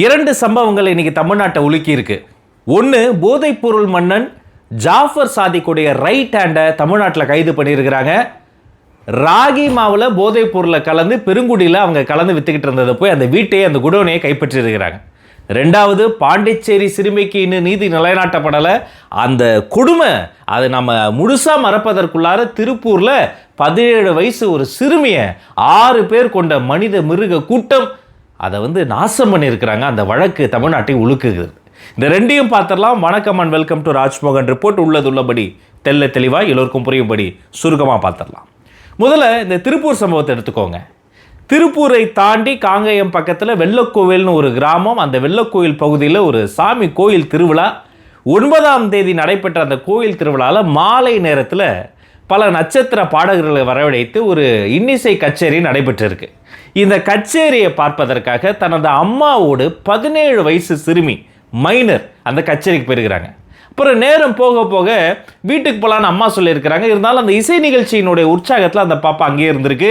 இரண்டு சம்பவங்கள் இன்னைக்கு தமிழ்நாட்டை உலுக்கியிருக்கு. ஒன்று போதைப்பொருள் மன்னன் ஜாஃபர் சாதிக்குடைய ரைட் ஹேண்டை தமிழ்நாட்டில் கைது பண்ணியிருக்கிறாங்க. ராகி மாவில் போதைப் பொருளை கலந்து பெருங்குடியில் அவங்க கலந்து விற்றுக்கிட்டு இருந்ததை போய் அந்த வீட்டையே அந்த குடோனையை கைப்பற்றியிருக்கிறாங்க. ரெண்டாவது பாண்டிச்சேரி சிறுமிக்கு இன்னும் நீதி நிலைநாட்டப்படலை. அந்த கொடுமை அதை நம்ம முழுசாக மறப்பதற்குள்ளார திருப்பூரில் பதினேழு வயசு ஒரு சிறுமியை ஆறு பேர் கொண்ட மனித மிருக கூட்டம் அதை வந்து நாசம் பண்ணியிருக்கிறாங்க. அந்த வழக்கு தமிழ்நாட்டை உழுக்குகிறது இந்த ரெண்டையும் பார்த்துடலாம். வணக்கம் and welcome to Rajmohan report உள்ளது உள்ளபடி தெல்ல தெளிவாக எல்லோருக்கும் புரியும்படி சுருக்கமாக பார்த்துடலாம். முதல்ல இந்த திருப்பூர் சம்பவத்தை எடுத்துக்கோங்க. திருப்பூரை தாண்டி காங்கேயம் பக்கத்தில் வெள்ளக்கோவில்னு ஒரு கிராமம் அந்த வெள்ளக்கோவில் பகுதியில் ஒரு சாமி கோயில் திருவிழா. ஒன்பதாம் தேதி நடைபெற்ற அந்த கோயில் திருவிழாவில் மாலை நேரத்தில் பல நட்சத்திர பாடகர்களை வரவழைத்து ஒரு இன்னிசை கச்சேரி நடைபெற்றிருக்கு. இந்த கச்சேரியை பார்ப்பதற்காக தனது அம்மாவோடு பதினேழு வயசு சிறுமி மைனர் அந்த கச்சேரிக்கு போயிருக்கிறாங்க. அப்புறம் நேரம் போக போக வீட்டுக்கு போகலான்னு அம்மா சொல்லியிருக்கிறாங்க. இருந்தாலும் அந்த இசை நிகழ்ச்சியினுடைய உற்சாகத்தில் அந்த பாப்பா அங்கேயே இருந்திருக்கு.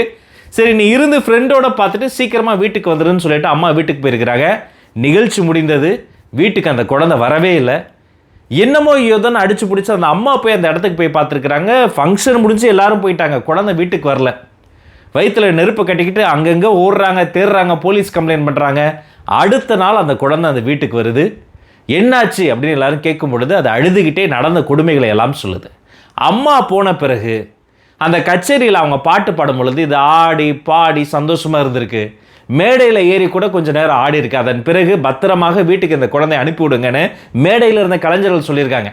சரி நீ இருந்து ஃப்ரெண்டோட பார்த்துட்டு சீக்கிரமாக வீட்டுக்கு வந்துடுன்னு சொல்லிட்டு அம்மா வீட்டுக்கு போயிருக்கிறாங்க. நிகழ்ச்சி முடிந்தது. வீட்டுக்கு அந்த குழந்தை வரவே இல்லை. என்னமோ ஏதோன்னு அடிச்சு பிடிச்சி அந்த அம்மா போய் அந்த இடத்துக்கு போய் பார்த்துருக்குறாங்க. ஃபங்க்ஷன் முடிஞ்சு எல்லாரும் போயிட்டாங்க. குழந்தை வீட்டுக்கு வரல. வயிற்றில் நெருப்பு கட்டிக்கிட்டு அங்கங்கே ஓடுறாங்க தேடுறாங்க போலீஸ் கம்ப்ளைண்ட் பண்ணுறாங்க அடுத்த நாள் அந்த குழந்தை அந்த வீட்டுக்கு வருது. என்னாச்சு அப்படின்னு எல்லாரும் கேட்கும் பொழுது அது அழுதுகிட்டே நடந்த கொடுமைகளை எல்லாம் சொல்லுது. அம்மா போன பிறகு அந்த கச்சேரியில் அவங்க பாட்டு பாடும் பொழுது இது ஆடி பாடி சந்தோஷமாக இருந்திருக்கு. மேடையில் ஏறி கூட கொஞ்சம் நேரம் ஆடி இருக்கு. அதன் பிறகு பத்திரமாக வீட்டுக்கு இந்த குழந்தைய அனுப்பி விடுங்கன்னு மேடையில் இருந்த கலைஞர்கள் சொல்லியிருக்காங்க.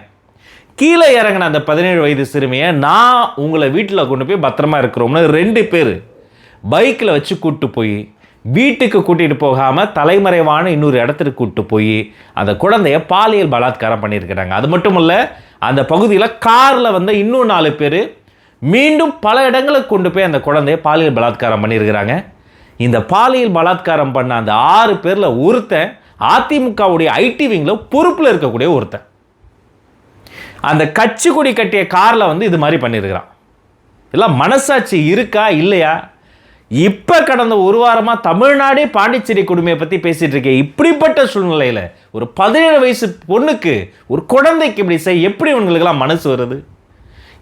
கீழே இறங்கின அந்த பதினேழு வயது சிறுமியை நான் உங்களை வீட்டில் கொண்டு போய் பத்திரமா இருக்கிறோம்னு ரெண்டு பேர் பைக்கில் வச்சு கூப்பிட்டு போய் வீட்டுக்கு கூட்டிகிட்டு போகாமல் தலைமறைவான இன்னொரு இடத்துக்கு கூப்பிட்டு போய் அந்த குழந்தைய பாலியல் பலாத்காரம் பண்ணியிருக்கிறாங்க. அது மட்டும் இல்லை அந்த பகுதியில் காரில் வந்த இன்னும் நாலு பேர் மீண்டும் பல இடங்களுக்கு கொண்டு போய் அந்த குழந்தைய பாலியல் பலாத்காரம் பண்ணியிருக்கிறாங்க. இந்த பாலியல் பலாத்காரம் பண்ண அந்த ஆறு பேரில் ஒருத்தன் அதிமுகவுடைய ஐடி விங்கில் பொறுப்பில் இருக்கக்கூடிய ஒருத்தன். அந்த கட்சி கொடி கட்டிய காரில் வந்து இது மாதிரி பண்ணியிருக்கிறான் இதெல்லாம் மனசாட்சி இருக்கா இல்லையா? இப்போ கடந்த ஒரு வாரமாக தமிழ்நாடே பாண்டிச்சேரி கொடுமையை பற்றி பேசிகிட்டு இருக்கேன் இப்படிப்பட்ட சூழ்நிலையில் ஒரு பதினேழு வயசு பொண்ணுக்கு ஒரு குழந்தைக்கு இப்படி செய்ய எப்படி இவங்களுக்கெல்லாம் மனசு வருது?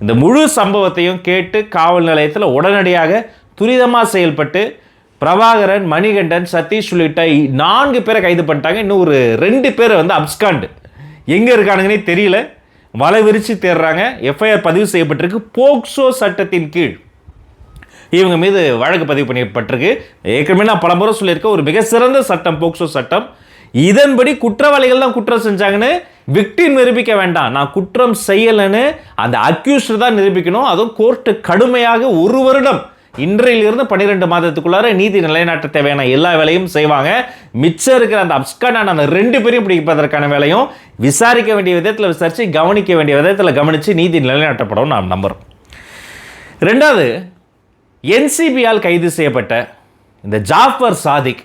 இந்த முழு சம்பவத்தையும் கேட்டு காவல் நிலையத்தில் உடனடியாக துரிதமாக செயல்பட்டு பிரபாகரன் மணிகண்டன் சதீஷ் உள்ளிட்ட நான்கு பேரை கைது பண்ணிட்டாங்க. இன்னும் ஒரு ரெண்டு பேரை வந்து அப்ஸ்காண்டு. எங்கே இருக்கானுங்கன்னே தெரியல. வலை விரித்து தேடுறாங்க எஃப்ஐஆர் பதிவு செய்யப்பட்டிருக்கு. போக்சோ சட்டத்தின் கீழ் இவங்க மீது வழக்கு பதிவு பண்ணப்பட்டிருக்கு ஏற்கனவே நான் பலமுறை சொல்லியிருக்கேன். ஒரு மிக சிறந்த சட்டம் போக்சோ சட்டம். இதன்படி குற்றவாளிகள் தான் குற்றம் செஞ்சாங்கன்னு விக்டிம் நிரூபிக்க வேண்டாம். நான் குற்றம் செய்யலைன்னு அந்த அக்யூஸ்டு தான் நிரூபிக்கணும். அதுவும் கோர்ட்டு கடுமையாக ஒரு வருடம் இன்றையிலிருந்து பன்னிரெண்டு மாதத்துக்குள்ளார நீதி நிலைநாட்ட தேவையான எல்லா வேலையும் செய்வாங்க. மிச்சம் இருக்கிற அந்த அப்ஸ்கானான அந்த ரெண்டு பேரையும் பிடிப்பதற்கான வேலையும் விசாரிக்க வேண்டிய விதத்தில் விசாரித்து கவனிக்க வேண்டிய விதத்தில் கவனித்து நீதி நிலைநாட்டப்படும் நாம் நம்புகிறோம் ரெண்டாவது என்சிபியால் கைது செய்யப்பட்ட இந்த ஜாஃபர் சாதிக்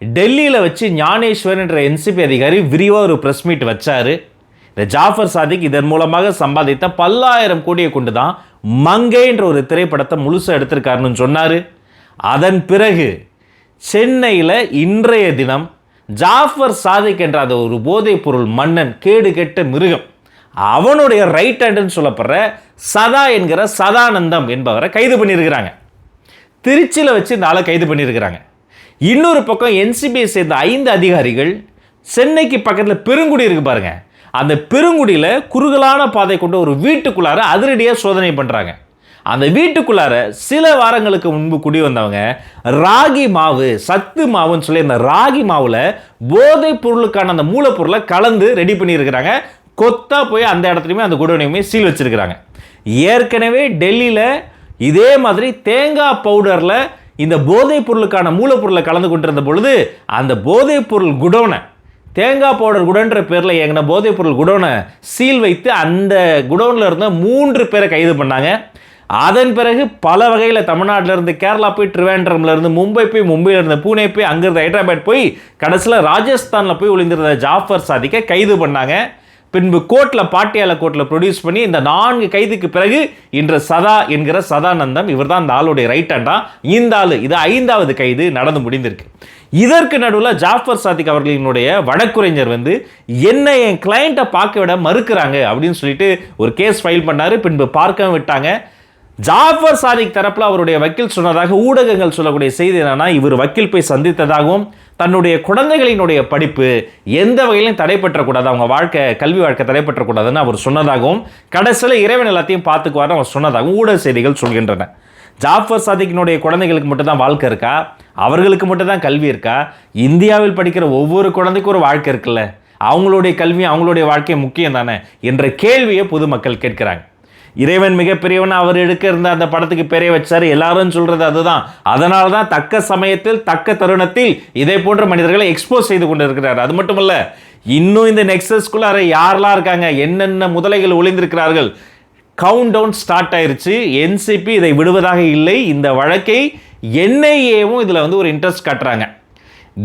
டெல்லியில் வச்சு ஞானேஸ்வர் என்ற என்சிபி அதிகாரி விரிவாக ஒரு ப்ரெஸ் மீட் வச்சார். இந்த ஜாஃபர் சாதிக் இதன் மூலமாக சம்பாதித்த பல்லாயிரம் கோடியை கொண்டு தான் மங்கை என்ற ஒரு திரைப்படத்தை முழுசாக எடுத்திருக்காருன்னு சொன்னார். அதன் பிறகு சென்னையில் இன்றைய தினம் ஜாஃபர் சாதிக் என்ற அந்த ஒரு போதைப் பொருள் மன்னன் கேடு கெட்ட மிருகம் அவனுடைய ரைட் ஹேண்டுன்னு சொல்லப்படுற சதா என்கிற சதானந்தம் என்பவரை கைது பண்ணியிருக்கிறாங்க. திருச்சியில் வச்சு இந்த ஆளை கைது பண்ணியிருக்கிறாங்க. இன்னொரு பக்கம் என்சிபியை சேர்ந்த ஐந்து அதிகாரிகள் சென்னைக்கு பக்கத்தில் பெருங்குடி இருக்கு பாருங்கள் அந்த பெருங்குடியில் குறுகலான பாதை கொண்ட ஒரு வீட்டுக்குள்ளார அதிரடியாக சோதனை பண்ணுறாங்க அந்த வீட்டுக்குள்ளார சில வாரங்களுக்கு முன்பு குடி வந்தவங்க ராகி மாவு சத்து மாவுன்னு சொல்லி அந்த ராகி மாவில் போதைப் பொருளுக்கான அந்த மூலப்பொருளை கலந்து ரெடி பண்ணியிருக்கிறாங்க. கொத்தா போய் அந்த இடத்துலையுமே அந்த குடோனையுமே சீல் வச்சுருக்கிறாங்க. ஏற்கனவே டெல்லியில் இதே மாதிரி தேங்காய் பவுடரில் இந்த போதைப் பொருளுக்கான மூலப்பொருளை கலந்து கொண்டிருந்த பொழுது அந்த போதைப் பொருள் குடோனை தேங்காய் பவுடர் குடோன்ற பேரில் எங்கின போதைப்பொருள் குடோனை சீல் வைத்து அந்த குடோனில் இருந்த மூன்று பேரை கைது பண்ணாங்க. அதன் பிறகு பல வகையில் தமிழ்நாட்டில் இருந்து கேரளா போய் ட்ரிவேண்ட்ரம்ல இருந்து மும்பை போய் மும்பையிலேருந்து பூனே போய் அங்கேருந்து ஹைதராபாத் போய் கடைசியில் ராஜஸ்தானில் போய் ஒளிந்திருந்த ஜாஃபர் சாதிக்க கைது பண்ணாங்க. பின்பு கோர்ட்டில் பாட்டியால கோர்ட்டில் ப்ரொடியூஸ் பண்ணி இந்த நான்கு கைதுக்கு பிறகு இன்று சதா என்கிற சதானந்தம் இவர் தான் இந்த ஆளுடைய ரைட் ஹேண்டா இந்த ஆள் இது ஐந்தாவது கைது நடந்து முடிந்திருக்கு. இதற்கு நடுவில் ஜாஃபர் சாதிக் அவர்களினுடைய வழக்குரைஞர் வந்து என்ன என் கிளையண்ட்டை பார்க்க விட மறுக்கிறாங்க அப்படின்னு சொல்லிட்டு ஒரு கேஸ் ஃபைல் பண்ணாரு. பின்பு பார்க்க விட்டாங்க. ஜாஃபர் சாதிக் தரப்பில் அவருடைய வக்கீல் சொன்னதாக ஊடகங்கள் சொல்லக்கூடிய செய்தி என்னன்னா இவர் வக்கீல் போய் சந்தித்ததாகவும் தன்னுடைய குழந்தைகளினுடைய படிப்பு எந்த வகையிலும் தடைப்பற்றக்கூடாது அவங்க வாழ்க்கை கல்வி வாழ்க்கை தடைப்பற்றக்கூடாதுன்னு அவர் சொன்னதாகவும் கடைசியில் இறைவன் எல்லாத்தையும் பார்த்துக்குவார்னு அவர் சொன்னதாகவும் ஊடக செய்திகள் சொல்கின்றன. ஜாஃபர் சாதிக்கினுடைய குழந்தைகளுக்கு மட்டும்தான் வாழ்க்கை இருக்கா? அவர்களுக்கு மட்டும்தான் கல்வி இருக்கா? இந்தியாவில் படிக்கிற ஒவ்வொரு குழந்தைக்கும் ஒரு வாழ்க்கை இருக்குல்ல? அவங்களுடைய கல்வி அவங்களுடைய வாழ்க்கை முக்கியம் தானே? என்ற கேள்வியை பொதுமக்கள் கேட்கிறாங்க. இறைவன் மிகப்பெரியவன் அவர் எடுக்க இருந்த அந்த படத்துக்கு பெரிய வச்சார். எல்லாரும் சொல்றது அதுதான். அதனால தான் தக்க சமயத்தில் தக்க தருணத்தில் இதை போன்ற மனிதர்களை எக்ஸ்போஸ் செய்து கொண்டு இருக்கிறார் அது மட்டுமல்ல இன்னும் இந்த நெக்ஸஸ்குள்ளார யாரெல்லாம் இருக்காங்க? என்னென்ன முதலைகள் ஒளிந்திருக்கிறார்கள்? கவுண்ட் டவுன் ஸ்டார்ட் ஆயிருச்சு என்சிபி இதை விடுவதாக இல்லை. இந்த வழக்கை என்ஐஏவும் இதில் வந்து ஒரு இன்ட்ரெஸ்ட் காட்டுறாங்க.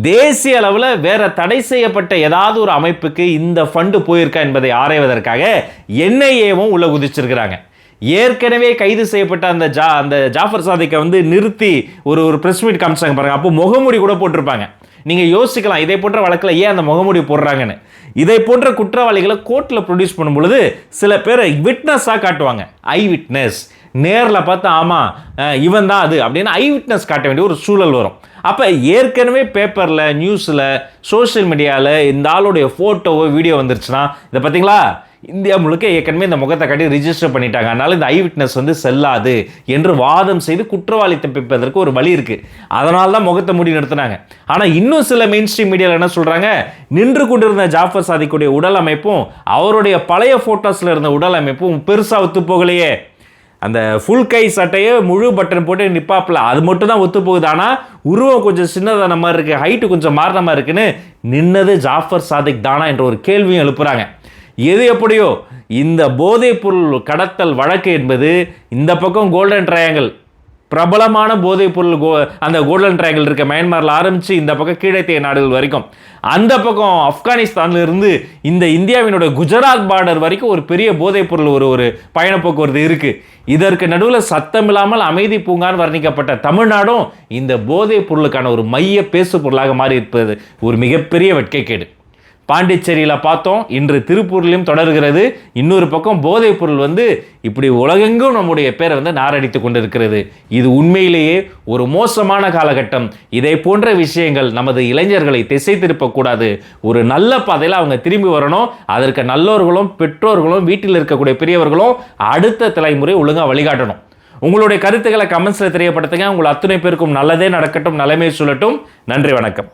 தேசிய அளவில் வேற தடை செய்யப்பட்ட ஏதாவது ஒரு அமைப்புக்கு இந்த ஃபண்டு போயிருக்கா என்பதை ஆராய்வதற்காக என்ஐஏவும் உள்ள குதிச்சிருக்கிறாங்க. ஏற்கனவே கைது செய்யப்பட்ட அந்த ஜா அந்த ஜாஃபர் சாதிக்கை வந்து நிறுத்தி ஒரு ஒரு ப்ரெஸ் மீட் காமிச்சாங்க பாருங்க. அப்போ முகமூடி கூட போட்டிருப்பாங்க. நீங்கள் யோசிக்கலாம் இதை போன்ற வழக்கில் ஏன் அந்த முகமூடி போடுறாங்கன்னு. இதை போன்ற குற்றவாளிகளை கோர்ட்டில் ப்ரொடியூஸ் பண்ணும் பொழுது சில பேரை விட்னஸாக காட்டுவாங்க. ஐ விட்னஸ் நேரில் பார்த்தா ஆமாம் இவன் தான் அது அப்படின்னு ஐ விட்னஸ் காட்ட வேண்டிய ஒரு சூழல் வரும். அப்போ ஏற்கனவே பேப்பரில் நியூஸில் சோஷியல் மீடியாவில் இந்த ஆளுடைய ஃபோட்டோவோ வீடியோ வந்துருச்சுன்னா இதை பார்த்தீங்களா? இந்தியா முழுக்க ஏற்கனவே இந்த முகத்தை காட்டி ரிஜிஸ்டர் பண்ணிட்டாங்க. அதனால் இந்த ஐ விட்னஸ் வந்து செல்லாது என்று வாதம் செய்து குற்றவாளி தப்பிப்பதற்கு ஒரு வழி இருக்குது அதனால தான் முகத்தை மூடி நிறுத்தினாங்க. ஆனால் இன்னும் சில மெயின் ஸ்ட்ரீம் மீடியாவில் என்ன சொல்கிறாங்க நின்று கொண்டிருந்த ஜாஃபர் சாதிக்குடைய உடல் அமைப்பும் அவருடைய பழைய ஃபோட்டோஸில் இருந்த உடல் அமைப்பும் பெருசாக ஒத்து போகலையே. அந்த ஃபுல் கை சட்டையை முழு பட்டன் போட்டு நிப்பாப்பில். அது மட்டும் தான் ஒத்து போகுது. ஆனால் உருவம் கொஞ்சம் சின்னதான மாதிரி இருக்குது ஹைட்டு கொஞ்சம் மாறின மாதிரி இருக்குன்னு நின்னது ஜாஃபர் சாதிக் தானா என்ற ஒரு கேள்வியும் எழுப்புறாங்க. எது எப்படியோ இந்த போதைப்பொருள் கடத்தல் வழக்கு என்பது இந்த பக்கம் கோல்டன் ட்ரையாங்கிள் பிரபலமான போதைப்பொருள் கோ அந்த கோல்டன் ட்ரையாங்கிள் இருக்க மியான்மரில் ஆரம்பித்து இந்த பக்கம் கீழத்திய நாடுகள் வரைக்கும். அந்த பக்கம் ஆப்கானிஸ்தான்லேருந்து இந்த இந்தியாவினுடைய குஜராத் பார்டர் வரைக்கும் ஒரு பெரிய போதைப்பொருள் ஒரு ஒரு பயண போக்குவரத்து இருக்குது இதற்கு நடுவில் சத்தமில்லாமல் அமைதி பூங்கான்னு வர்ணிக்கப்பட்ட தமிழ்நாடும் இந்த போதைப் பொருளுக்கான ஒரு மைய பேசு பொருளாக மாறி இருப்பது ஒரு மிகப்பெரிய வெட்கைக்கேடு. பாண்டிச்சேரியில் பார்த்தோம். இன்று திருப்பூர்லையும் தொடர்கிறது. இன்னொரு பக்கம் போதைப் பொருள் வந்து இப்படி உலகெங்கும் நம்முடைய பேரை வந்து நாரடித்து கொண்டிருக்கிறது. இது உண்மையிலேயே ஒரு மோசமான காலகட்டம். இதை போன்ற விஷயங்கள் நமது இளைஞர்களை திசை திருப்பக்கூடாது ஒரு நல்ல பாதையில் அவங்க திரும்பி வரணும். அதற்கு நல்லோர்களும் பெற்றோர்களும் வீட்டில் இருக்கக்கூடிய பெரியவர்களும் அடுத்த தலைமுறை ஒழுங்காக வழிகாட்டணும். உங்களுடைய கருத்துக்களை கமெண்ட்ஸில் தெரியப்படுத்துங்க. உங்கள் அத்தனை பேருக்கும் நல்லதே நடக்கட்டும் நலமே சொல்லட்டும். நன்றி வணக்கம்.